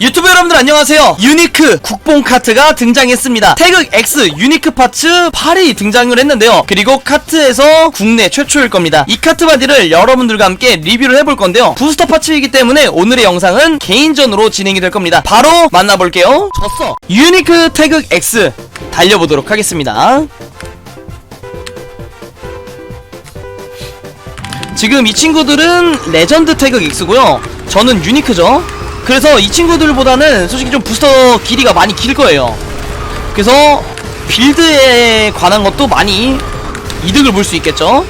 유튜브 여러분들 안녕하세요. 유니크 국뽕 카트가 등장했습니다. 태극 X 유니크 파츠 8이 등장을 했는데요. 그리고 카트에서 국내 최초일 겁니다. 이 카트 바디를 여러분들과 함께 리뷰를 해볼 건데요. 부스터 파츠이기 때문에 오늘의 영상은 개인전으로 진행이 될 겁니다. 바로 만나볼게요. 졌어. 유니크 태극 X 달려보도록 하겠습니다. 지금 이 친구들은 레전드 태극 X고요. 저는 유니크죠 그래서 이 친구들보다는 솔직히 좀 부스터 길이가 많이 길 거예요. 그래서 빌드에 관한 것도 많이 이득을 볼 수 있겠죠?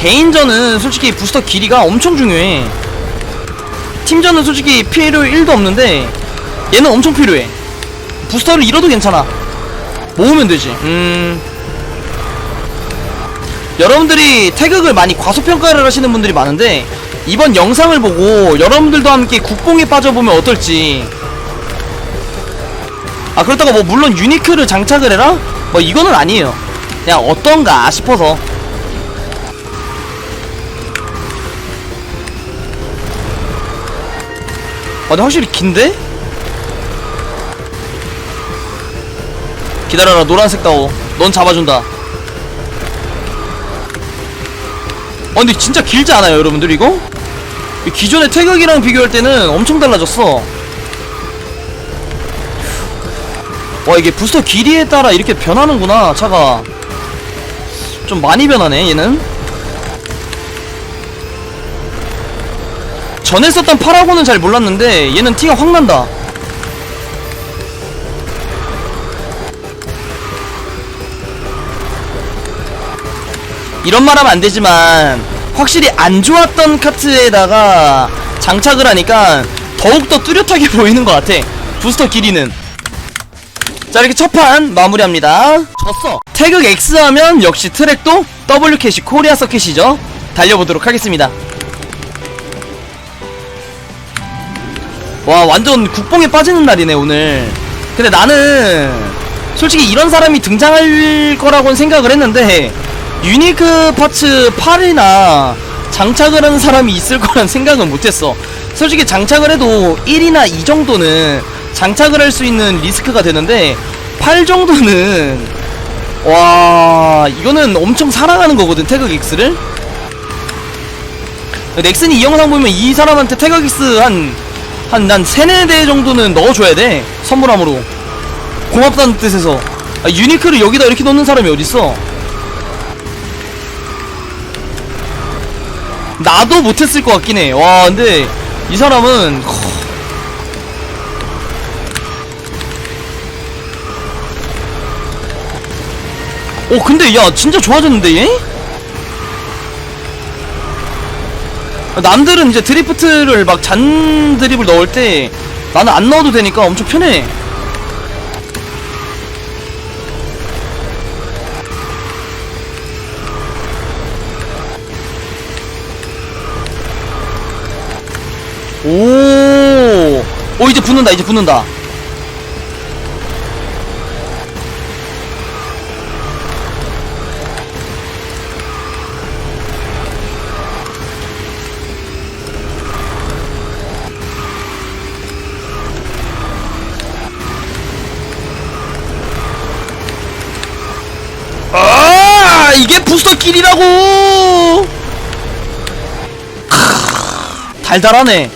개인전은 솔직히 부스터 길이가 엄청 중요해. 팀전은 솔직히 필요 1도 없는데 얘는 엄청 필요해. 부스터를 잃어도 괜찮아. 모으면 되지. 음. 여러분들이 태극을 많이 과소평가를 하시는 분들이 많은데 이번 영상을 보고 여러분들도 함께 국뽕에 빠져보면 어떨지 아 그렇다고 뭐 물론 유니크를 장착을 해라? 뭐 이거는 아니에요 그냥 어떤가 싶어서 아 근데 확실히 긴데? 기다려라 노란색 다오 넌 잡아준다 어 근데 진짜 길지 않아요 여러분들 이거? 이 기존의 태극이랑 비교할 때는 엄청 달라졌어. 와 이게 부스터 길이에 따라 이렇게 변하는구나 차가. 좀 많이 변하네 얘는. 전에 썼던 파라고는 잘 몰랐는데 얘는 티가 확 난다. 이런 말 하면 안 되지만 확실히 안 좋았던 카트에다가 장착을 하니까 더욱더 뚜렷하게 보이는 것 같아 부스터 길이는. 자 이렇게 첫 판 마무리합니다. 졌어. 태극 X 하면 역시 트랙도 W 캐시 코리아 서킷이죠. 달려보도록 하겠습니다. 와 완전 국뽕에 빠지는 날이네 오늘. 근데 나는 솔직히 이런 사람이 등장할 거라고는 생각을 했는데 유니크 파츠 8이나 장착을 하는 사람이 있을 거란 생각은 못했어. 솔직히 장착을 해도 1이나 2 정도는 장착을 할 수 있는 리스크가 되는데 8 정도는 와 이거는 엄청 사랑하는 거거든 X를. 넥슨이 이 영상 보면 이 사람한테 X 한한난 세네 대 정도는 넣어줘야 돼 선물함으로. 고맙다는 뜻에서. 아, 유니크를 여기다 이렇게 넣는 사람이 어딨어 나도 못했을 것 같긴 해. 와, 근데 이 사람은 오, 근데 야, 진짜 좋아졌는데 얘? 남들은 이제 드리프트를 막 잔 드립을 넣을 때 나는 안 넣어도 되니까 엄청 편해. 오, 오 이제 붙는다 이제 붙는다. 아 이게 부스터 길이라고. 크, 달달하네.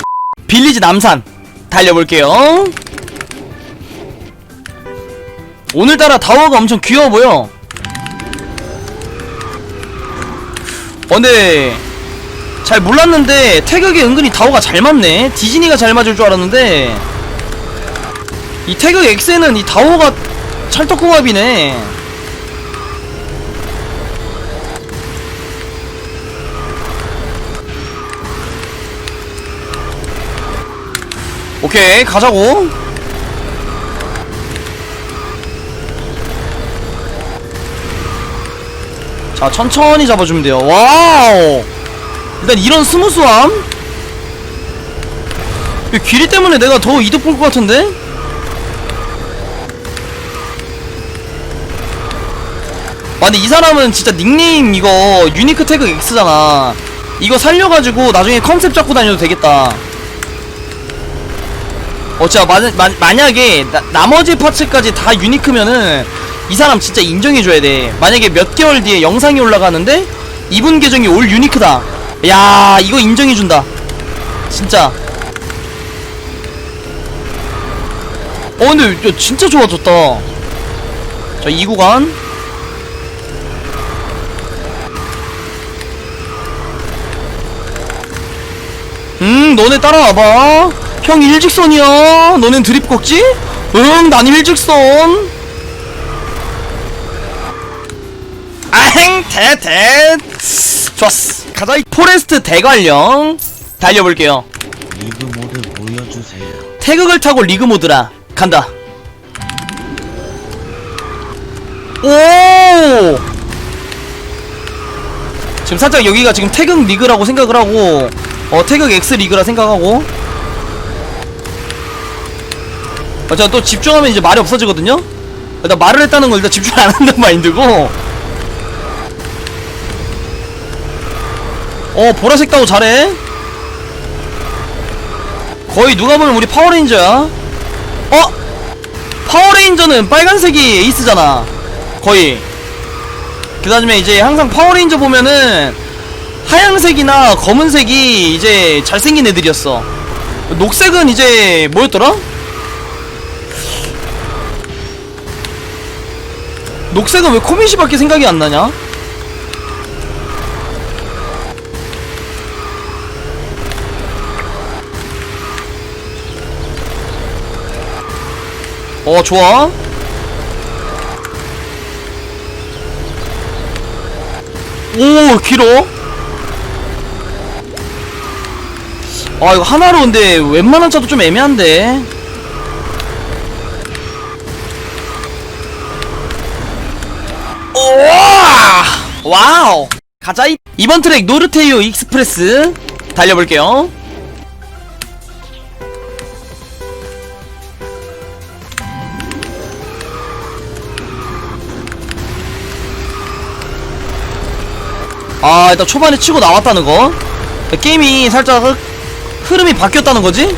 빌리지 남산 달려볼게요. 오늘따라 다워가 엄청 귀여워 보여. 어 근데 잘 몰랐는데 태극에 은근히 다워가 잘 맞네. 디즈니가 잘 맞을 줄 알았는데. 이 태극 X에는 이 다워가 찰떡궁합이네 오케이 가자고. 자 천천히 잡아주면 돼요. 와우! 일단 이런 스무스함? 이 길이 때문에 내가 더 이득 볼 것 같은데? 와 근데 이 사람은 진짜 닉네임 이거 유니크 태그 X잖아. 이거 살려가지고 나중에 컨셉 잡고 다녀도 되겠다 어 진짜 마, 마, 만약에 나, 나머지 파츠까지 다 유니크면은 이 사람 진짜 인정해줘야 돼. 만약에 몇 개월 뒤에 영상이 올라가는데 이분 계정이 올 유니크다. 야 이거 인정해준다. 진짜. 어 근데 야, 진짜 좋아졌다. 자 2구간. 음 너네 따라와봐 형 일직선이야. 너넨 드립 꺾지? 응난 일직선. 아행 대대 좋았어. 가자 이 포레스트 대관령. 달려볼게요. 리그 모드 보여주세요. 태극을 타고 리그 모드라. 간다. 오! 지금 살짝 여기가 지금 태극 리그라고 생각을 하고 어 태극 X 리그라 생각하고 어, 제가 또 집중하면 이제 말이 없어지거든요? 일단 말을 했다는 걸 일단 집중 안 한다는 마인드고. 어 보라색 따고 잘해. 거의 누가 보면 우리 파워레인저야. 어? 파워레인저는 빨간색이 에이스잖아. 거의. 그 다음에 이제 항상 파워레인저 보면은 하얀색이나 검은색이 이제 잘생긴 애들이었어. 녹색은 이제 뭐였더라? 녹색은 왜 코미시밖에 생각이 안 나냐? 어 좋아. 오 길어. 아 이거 하나로 근데 웬만한 차도 좀 애매한데 와 와우! 가자! 이 이번 트랙 노르테이오 익스프레스 달려볼게요. 아 일단 초반에 치고 나왔다는 거. 게임이 살짝 흐, 흐름이 바뀌었다는 거지?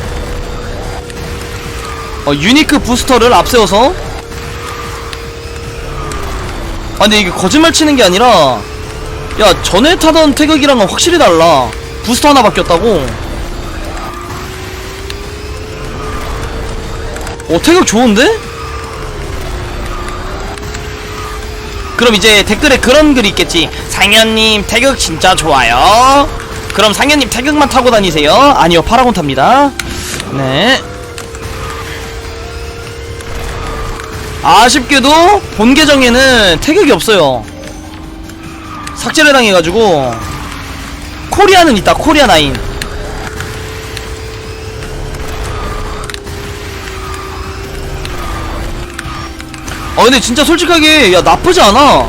어 유니크 부스터를 앞세워서 근데 이게 거짓말 치는 게 아니라 야 전에 타던 태극이랑은 확실히 달라. 부스터 하나 바뀌었다고. 어 태극 좋은데? 그럼 이제 댓글에 그런 글이 있겠지. 상현님 태극 진짜 좋아요. 그럼 상현님 태극만 타고 다니세요. 아니요 파라곤 탑니다. 네 아쉽게도 본 계정에는 태극이 없어요. 삭제를 당해가지고 코리아는 있다 코리아 나인. 어 근데 진짜 솔직하게 야 나쁘지 않아.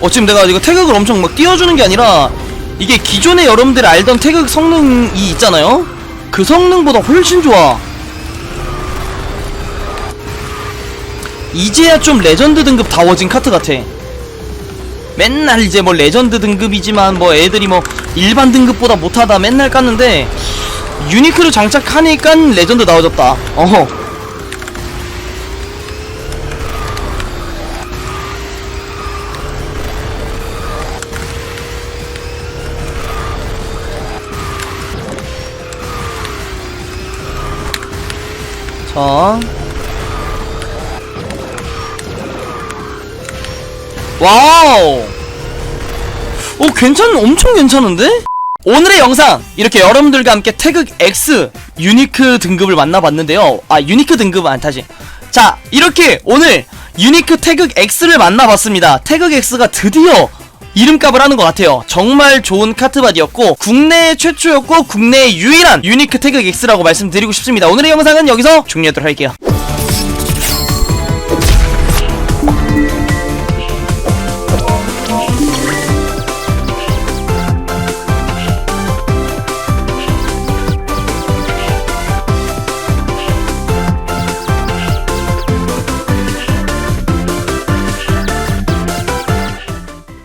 어 지금 내가 이거 태극을 엄청 막 띄워주는 게 아니라 이게 기존에 여러분들이 알던 태극 성능이 있잖아요? 그 성능보다 훨씬 좋아 이제야 좀 레전드 등급 다워진 카트 같아. 맨날 이제 뭐 레전드 등급이지만 뭐 애들이 뭐 일반 등급보다 못하다 맨날 깠는데 유니크를 장착하니까 레전드 나와졌다. 어허. 자. 와우. 오, 괜찮, 엄청 괜찮은데? 오늘의 영상, 이렇게 여러분들과 함께 태극 X 유니크 등급을 만나봤는데요. 아, 유니크 등급은 안 타지. 자, 이렇게 오늘 유니크 태극 X를 만나봤습니다. 태극 X가 드디어 이름값을 하는 것 같아요. 정말 좋은 카트바디였고 국내 최초였고 국내 유일한 유니크 태극 X라고 말씀드리고 싶습니다. 오늘의 영상은 여기서 종료하도록 할게요.